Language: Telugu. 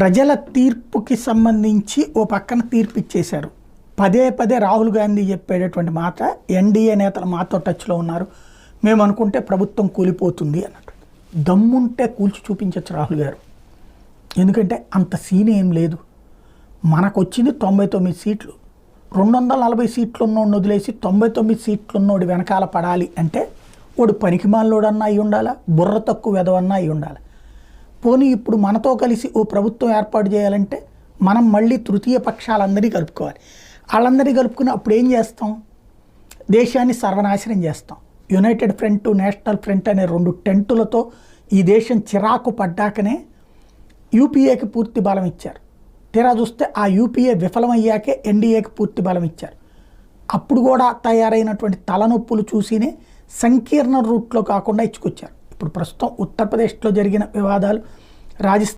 ప్రజల తీర్పుకి సంబంధించి ఓ పక్కన తీర్పు ఇచ్చేశారు పదే పదే రాహుల్ గాంధీ చెప్పేటటువంటి మాట ఎన్డీఏ నేతలు మాతో టచ్లో ఉన్నారు. మేము అనుకుంటే ప్రభుత్వం కూలిపోతుంది అన్నట్టు. దమ్ముంటే కూల్చి చూపించవచ్చు రాహుల్ గారు. ఎందుకంటే అంత సీన్ ఏం లేదు. మనకు వచ్చింది తొంభై తొమ్మిది సీట్లు. రెండు వందల నలభై సీట్లు ఉన్నోడిని వదిలేసి తొంభై తొమ్మిది సీట్లు ఉన్నోడి వెనకాల పడాలి అంటే వాడు పనికిమాలోడన్నా అయి ఉండాలా బుర్ర తక్కువ వెదవన్నా అయి ఉండాలి పోనీ ఇప్పుడు మనతో కలిసి ఓ ప్రభుత్వం ఏర్పాటు చేయాలంటే మనం మళ్ళీ తృతీయ పక్షాలందరినీ కలుపుకోవాలి. వాళ్ళందరినీ కలుపుకుని అప్పుడు ఏం చేస్తాం? దేశాన్ని సర్వనాశనం చేస్తాం. యునైటెడ్ ఫ్రంట్ నేషనల్ ఫ్రంట్ అనే రెండు టెంటులతో ఈ దేశం చిరాకు పడ్డాకనే యూపీఏకి పూర్తి బలం ఇచ్చారు. తీరా చూస్తే ఆ యూపీఏ విఫలమయ్యాకే ఎన్డీఏకి పూర్తి బలం ఇచ్చారు. అప్పుడు కూడా తయారైనటువంటి తలనొప్పులు చూసినే సంకీర్ణ రూట్లో కాకుండా ఇచ్చుకొచ్చారు. ఇప్పుడు ప్రస్తుతం ఉత్తరప్రదేశ్లో జరిగిన వివాదాలు రాజస్థాన్